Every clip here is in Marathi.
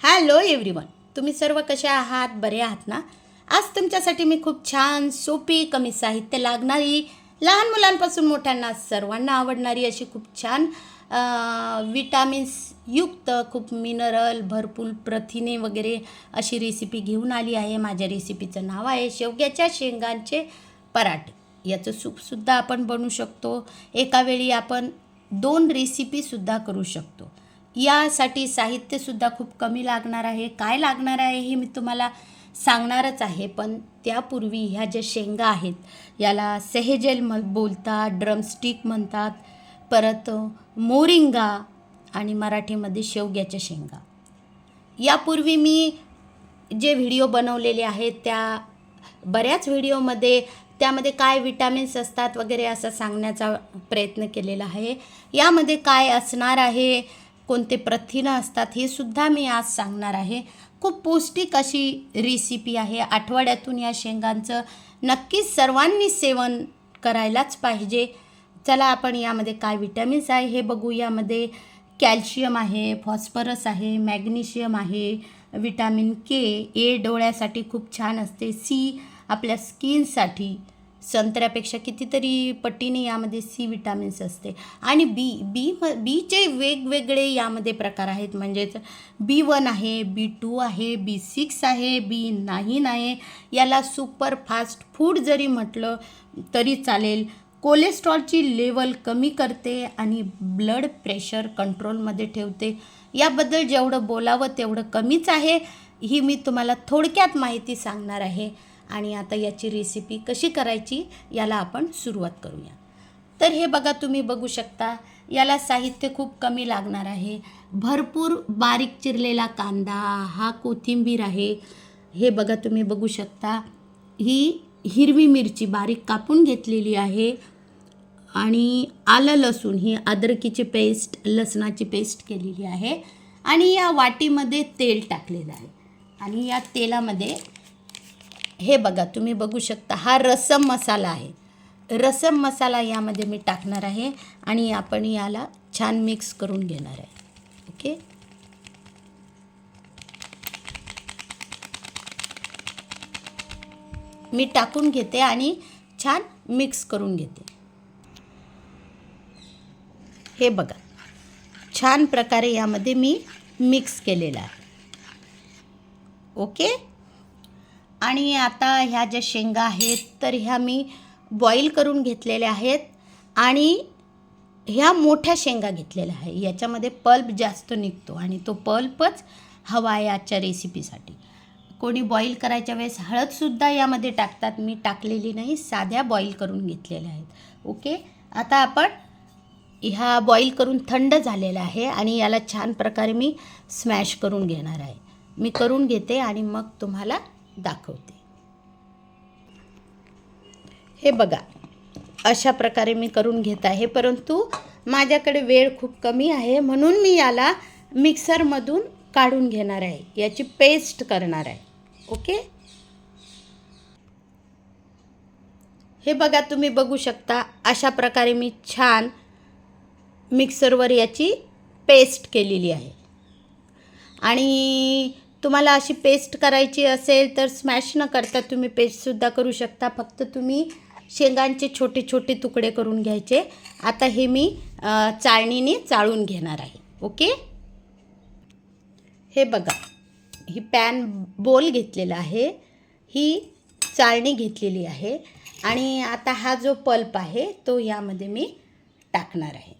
हॅलो एव्हरीवन तुम्ही सर्व कसे आहात? बरे आहात ना? आज तुमच्यासाठी मी खूप छान सोपी कमी साहित्य लागणारी लहान मुलांपासून मोठ्यांना सर्वांना आवडणारी अशी खूप छान विटामिन्स युक्त खूप मिनरल भरपूर प्रथिने वगैरे अशी रेसिपी घेऊन आली आहे. माझ्या रेसिपीचं नाव आहे शेवग्याच्या शेंगांचे पराठे. याचं सूपसुद्धा आपण बनवू शकतो. एका वेळी आपण दोन रेसिपीसुद्धा करू शकतो. यासाठी साहित्यसुद्धा खूप कमी लागणार आहे. काय लागणार आहे हे मी तुम्हाला सांगणारच आहे पण त्यापूर्वी ह्या ज्या शेंगा आहेत याला सेहेजेल म बोलतात ड्रमस्टिक म्हणतात परत मोरिंगा आणि मराठीमध्ये शेवग्याच्या शेंगा. यापूर्वी मी जे व्हिडिओ बनवलेले आहेत त्या बऱ्याच व्हिडिओमध्ये त्यामध्ये काय विटॅमिन्स असतात वगैरे असं सांगण्याचा प्रयत्न केलेला आहे. यामध्ये काय असणार आहे कोणते प्रथिनं असतात हे सुद्धा मी आज सांगणार आहे. खूप पौष्टिक अशी रेसिपी आहे. आठवड्यातून या शेंगांचं नक्कीच सर्वांनी सेवन करायलाच पाहिजे. चला आपण यामध्ये काय विटॅमिन्स आहे हे बघू. यामध्ये कॅल्शियम आहे फॉस्फरस आहे मॅग्नेशियम आहे विटॅमिन के ए डोळ्यासाठी खूप छान असते. सी आपल्या स्किनसाठी संत्र्यापेक्षा कितीतरी पटीने यामध्ये सी विटॅमिन्स असते. आणि बी बी म बीचे वेगवेगळे यामध्ये प्रकार आहेत. म्हणजेच बी वन आहे बी टू आहे बी सिक्स आहे बी नाईन आहे. याला सुपर फास्ट फूड जरी म्हटलं तरी चालेल. कोलेस्ट्रॉलची लेवल कमी करते आणि ब्लड प्रेशर कंट्रोलमध्ये ठेवते. याबद्दल जेवढं बोलावं तेवढं कमीच आहे. ही मी तुम्हाला थोडक्यात माहिती सांगणार आहे. आणि आता याची रेसिपी कशी करायची याला आपण सुरुवात करूया. तर हे बघा तुम्ही बघू शकता याला साहित्य खूप कमी लागणार आहे. भरपूर बारीक चिरलेला कांदा हा कोथिंबीर आहे. हे बघा तुम्ही बघू शकता ही हिरवी मिरची बारीक कापून घेतलेली आहे. आणि आलं लसूण ही अद्रकीची पेस्ट लसणाची पेस्ट केलेली आहे. आणि या वाटीमध्ये तेल टाकलेलं आहे. आणि या तेलामध्ये हे बघा तुम्ही बघू शकता हा रसम मसाला आहे. रसम मसाला यामध्ये मी टाकणार आहे आणि आपण याला छान मिक्स करून घेणार आहे. ओके मी टाकून घेते आणि छान मिक्स करून घेते. हे बघा छान प्रकारे यामध्ये मी मिक्स केलेला आहे. ओके आणि आता ह्या ज्या शेंगा आहेत तर ह्या मी बॉईल करून घेतलेल्या आहेत आणि ह्या मोठ्या शेंगा घेतलेल्या आहे याच्यामध्ये पल्प जास्त निघतो आणि तो पल्पच हवा आहे आजच्या रेसिपीसाठी कोणी बॉईल करायच्या वेळेस हळदसुद्धा यामध्ये टाकतात. मी टाकलेली नाही साध्या बॉईल करून घेतलेल्या आहेत. ओके आता आपण ह्या बॉईल करून थंड झालेला आहे आणि याला छान प्रकारे मी स्मॅश करून घेणार आहे. मी करून घेते आणि मग तुम्हाला दाखवते. हे बघा अशा प्रकारे मी करून घेत आहे परंतु माझ्याकडे वेळ खूप कमी आहे म्हणून मी याला मिक्सरमधून काढून घेणार आहे. याची पेस्ट करणार आहे. ओके? हे बघा तुम्ही बघू शकता अशा प्रकारे मी छान मिक्सरवर याची पेस्ट केलेली आहे. आणि तुम्हाला अशी पेस्ट करायची असेल तर स्मॅश न करता तुम्ही पेस्टसुद्धा करू शकता. फक्त तुम्ही शेंगांचे छोटे छोटे तुकडे करून घ्यायचे. आता हे मी चाळणीने चाळून घेणार आहे. ओके? हे बघा. ही पॅन बोल घेतलेला आहे. ही चाळणी घेतलेली आहे. आणि आता हा जो पल्प आहे तो यामध्ये मी टाकणार आहे.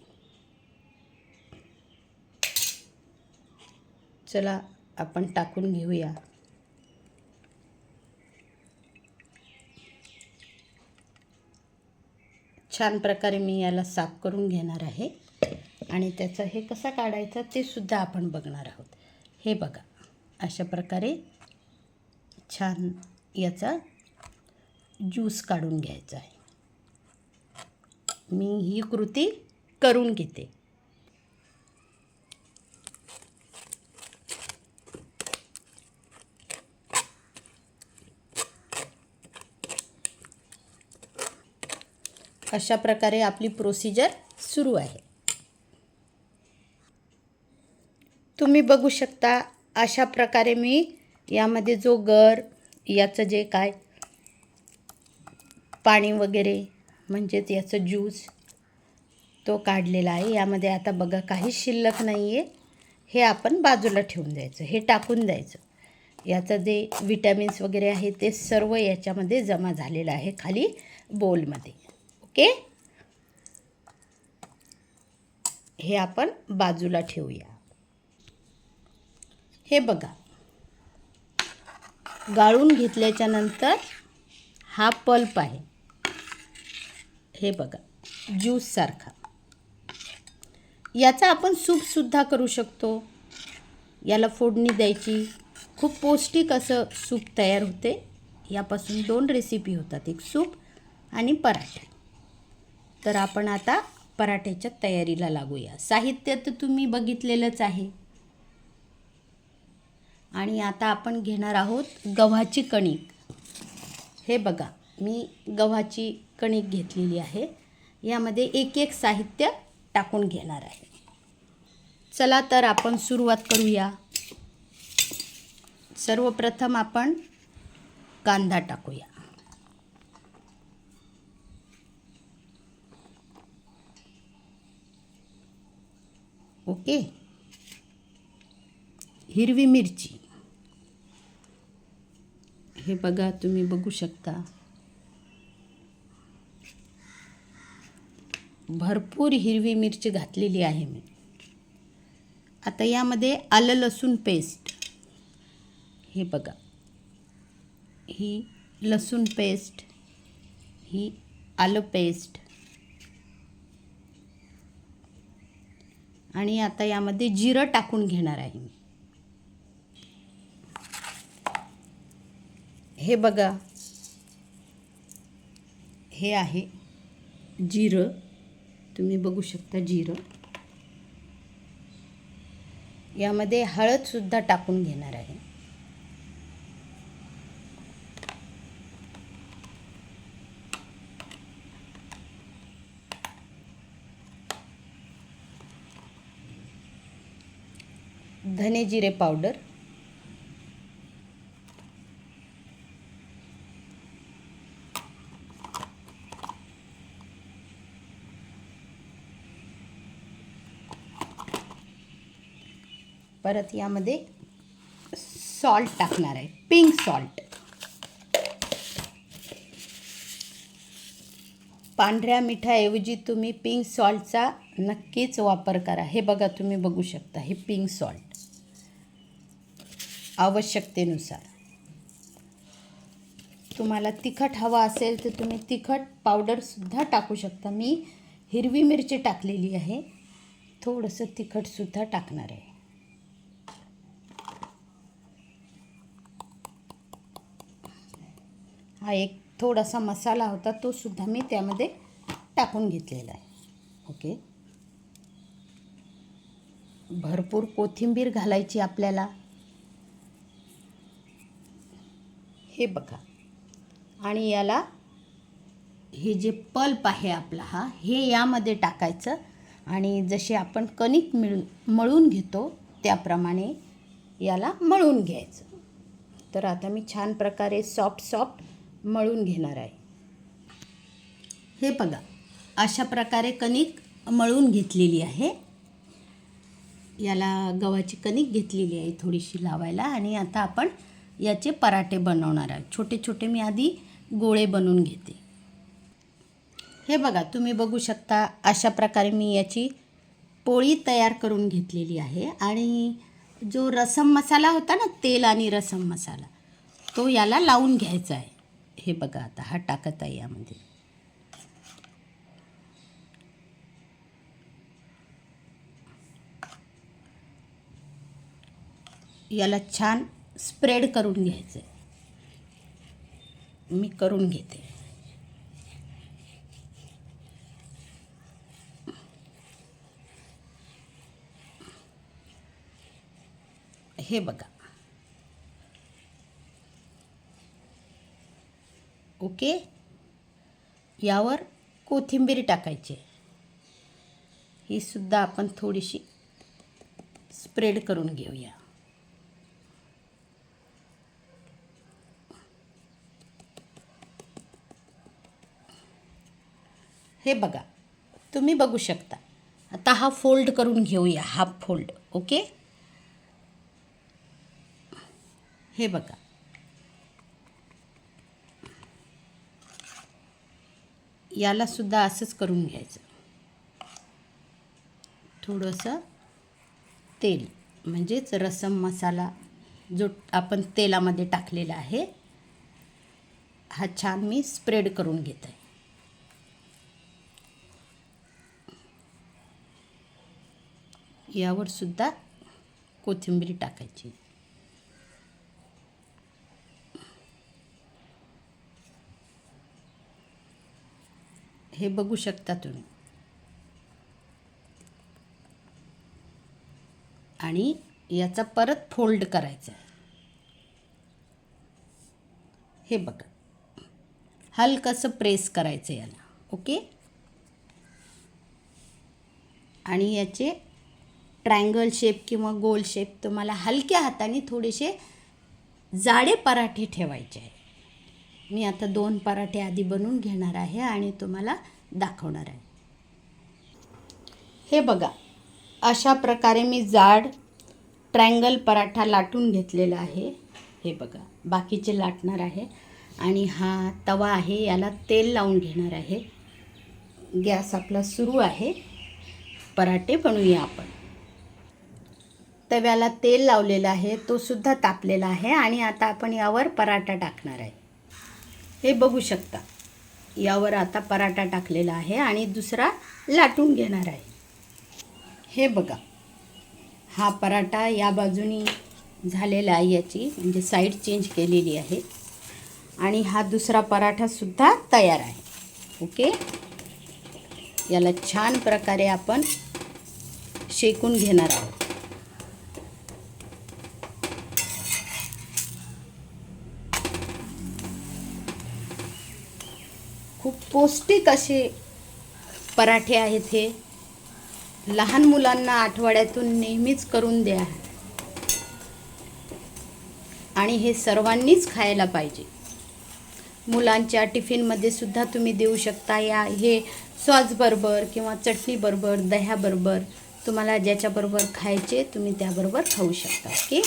चला. आपण टाकून घेऊया. छान प्रकारे मी याला साफ करून घेणार आहे. आणि त्याचं हे कसं काढायचं ते सुद्धा आपण बघणार आहोत. हे बघा अशा प्रकारे छान याचा ज्यूस काढून घ्यायचा आहे. मी ही कृती करून घेते. अशा प्रकारे आपली प्रोसिजर सुरू आहे. तुम्ही बघू शकता अशा प्रकारे मी यामध्ये जो गर याचं जे काय पाणी वगैरे म्हणजेच याचं ज्यूस तो काढलेला आहे. यामध्ये आता बघा काही शिल्लक नाही आहे हे आपण बाजूला ठेवून द्यायचं हे टाकून द्यायचं. याचं जे विटॅमिन्स वगैरे आहे ते सर्व याच्यामध्ये जमा झालेलं आहे खाली बोलमध्ये ओके? हे आपण बाजूला ठेवूया. हे बघा. गाळून घेतल्याच्या नंतर हा पल्प आहे. हे बघा. ज्यूससारखा याचा आपण सूपसुद्धा करू शकतो. याला फोडणी द्यायची. खूप पौष्टिक असं सूप तयार होते. यापासून दोन रेसिपी होतात. एक सूप आणि पराठे. तर आपण आता पराठ्याच्या तयारीला लागूया. साहित्य तर तुम्ही बघितलेलंच आहे. आणि आता आपण घेणार आहोत गव्हाची कणिक. हे बघा मी गव्हाची कणिक घेतलेली आहे. यामध्ये एक एक साहित्य टाकून घेणार आहे. चला तर आपण सुरुवात करूया. सर्वप्रथम आपण कांदा टाकूया. ओके? हिरवी मिरची. हे बघा तुम्ही बघू शकता. भरपूर हिरवी मिरची घातलेली आहे मी. आता यामध्ये आलं लसूण पेस्ट. हे बघा. ही लसूण पेस्ट ही आलं पेस्ट आणि आता यामध्ये जिरं टाकून घेणार आहे मी. हे बघा. हे आहे जिरं. तुम्ही बघू शकता जिरं. यामध्ये हळदसुद्धा टाकून घेणार आहे. धने जिरे पावडर. परत यामध्ये सॉल्ट टाकणार आहे. पिंक सॉल्ट पांढऱ्या मिठाऐवजी तुम्ही पिंक सॉल्टचा नक्कीच वापर करा. हे बघा तुम्ही बघू शकता हे पिंक सॉल्ट आवश्यकतेनुसार. तुम्हाला तिखट हवा असेल तर तुम्ही तिखट पावडरसुद्धा टाकू शकता. मी हिरवी मिरची टाकलेली आहे. थोडंसं तिखटसुद्धा टाकणार आहे. हा एक थोडासा मसाला होता तो सुद्धा मी त्यामध्ये टाकून घेतलेला आहे. ओके. भरपूर कोथिंबीर घालायची आपल्याला. हे बघा. आणि याला हे जे पल्प आहे आपला हा हे यामध्ये टाकायचं. आणि जसे आपण कणिक मिळ मळून घेतो त्याप्रमाणे याला मळून घ्यायचं. तर आता मी छान प्रकारे सॉफ्ट सॉफ्ट मळून घेणार आहे. हे बघा अशा प्रकारे कणिक मळून घेतलेली आहे. याला गव्हाची कणिक घेतलेली आहे थोडीशी लावायला. आणि आता आपण याचे पराठे बनवणार आहे. छोटे छोटे मी आधी गोळे बनवून घेते. हे बघा तुम्ही बघू शकता अशा प्रकारे मी याची पोळी तयार करून घेतलेली आहे. आणि जो रसम मसाला होता ना तेल आणि रसम मसाला तो याला लावून घ्यायचा आहे. हे बघा आता हा टाकत आहे यामध्ये. याला छान स्प्रेड करून घ्यायचं. आहे मी करून घेते. हे बघा. ओके? यावर कोथिंबीर टाकायची. ही सुद्धा आपण थोडीशी स्प्रेड करून घेऊया. हे बघा तुम्ही बघू शकता. आता हा फोल्ड करून घेऊया हा फोल्ड ओके? हे बघा. याला सुद्धा असंच करून घ्यायचं. थोडंसं तेल म्हणजेच रसम मसाला जो आपण तेलामध्ये टाकलेला आहे हा छान मी स्प्रेड करून घेत. आहे यावर सुद्धा कोथिंबीर टाकायची. हे बघू शकता तुम्ही. आणि याचा परत फोल्ड करायचा आहे. हे बघा. हलकंसं प्रेस करायचं याला. ओके? आणि याचे ट्रायंगल शेप किंवा गोल शेप तुम्हाला हलक्या हाताने थोडेसे जाडे पराठे ठेवायचे आहे मी आता दोन पराठे आधी बनवून घेणार आहे आणि तुम्हाला दाखवणार आहे. हे बघा अशा प्रकारे मी जाड ट्रायंगल पराठा लाटून घेतलेला आहे. हे बघा बाकीचे लाटणार आहे. आणि हा तवा आहे याला तेल लावून घेणार आहे. गॅस आपला सुरू आहे. पराठे बनवूया आपण. तव्याला तेल लावलेलं आहे तो सुद्धा तापलेला आहे आणि आता आपण यावर पराठा टाकणार आहे. हे बघू शकता यावर आता पराठा टाकलेला आहे आणि दुसरा लाटून घेणार आहे. हे बघा हा पराठा या बाजूनी झालेला आहे याची म्हणजे साईड चेंज केलेली आहे. आणि हा दुसरा पराठासुद्धा तयार आहे. ओके? याला छान प्रकारे आपण शेकून घेणार आहोत. खूप पौष्टिक असे पराठे आहेत हे. लहान मुलांना आठवड्यातून नेहमीच करून द्या. आणि हे सर्वांनीच खायला पाहिजे. मुलांच्या टिफिनमध्ये सुद्धा तुम्ही देऊ शकता या हे सॉसबरोबर किंवा चटणीबरोबर दह्याबरोबर तुम्हाला ज्याच्याबरोबर खायचे तुम्ही त्याबरोबर खाऊ शकता ओके?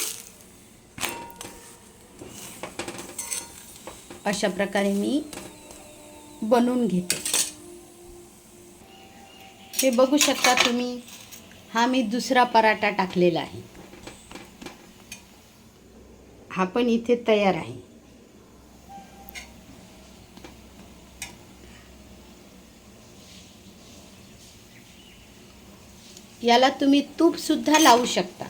अशा प्रकारे मी बनवून घेते. हे बघू शकता तुम्ही हा मी दुसरा पराठा टाकलेला आहे. हा पण इथे तयार आहे. याला तुम्ही तूप सुद्धा लावू शकता.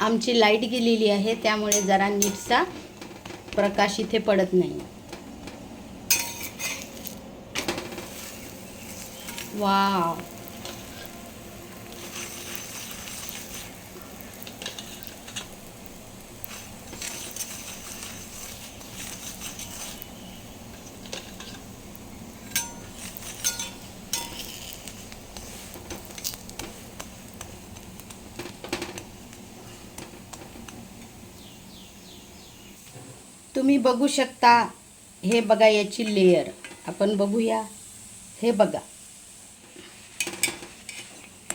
आमची लाइट गेलेली आहे त्यामुळे जरा नीटसा प्रकाश इथे पडत नाही. वाव. तुम्ही बघू शकता हे बघा याची लेयर आपण बघूया. हे बघा.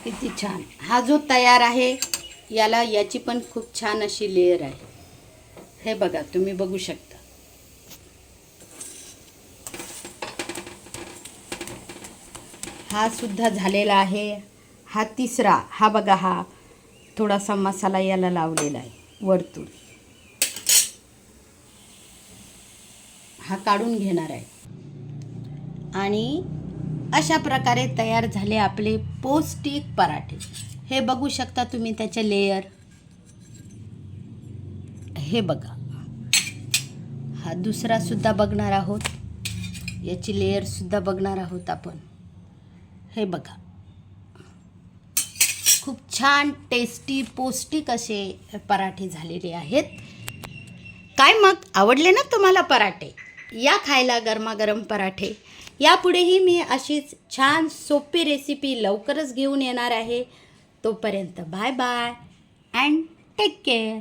किती छान. हा जो तयार आहे याला याची पण खूप छान अशी लेयर आहे. हे बघा तुम्ही बघू शकता. हा सुद्धा झालेला आहे. हा तिसरा. हा बघा हा थोडासा मसाला याला लावलेला आहे वरतून. हा काढून घेणार आहे. आणि अशा प्रकारे तयार झाले आपले पौष्टिक पराठे. हे बघू शकता तुम्ही त्याचे लेयर हे बघा. हा दुसरा सुद्धा बघणार आहोत. याची लेयर सुद्धा बघणार आहोत आपण. हे बघा. खूप छान टेस्टी पौष्टिक असे पराठे झालेले आहेत. काय मग? आवडले ना तुम्हाला पराठे? या खायला गरमागरम पराठे. यापुढेही मी अशीच छान सोपी रेसिपी लवकरच घेऊन येणार आहे. तोपर्यंत bye bye and take care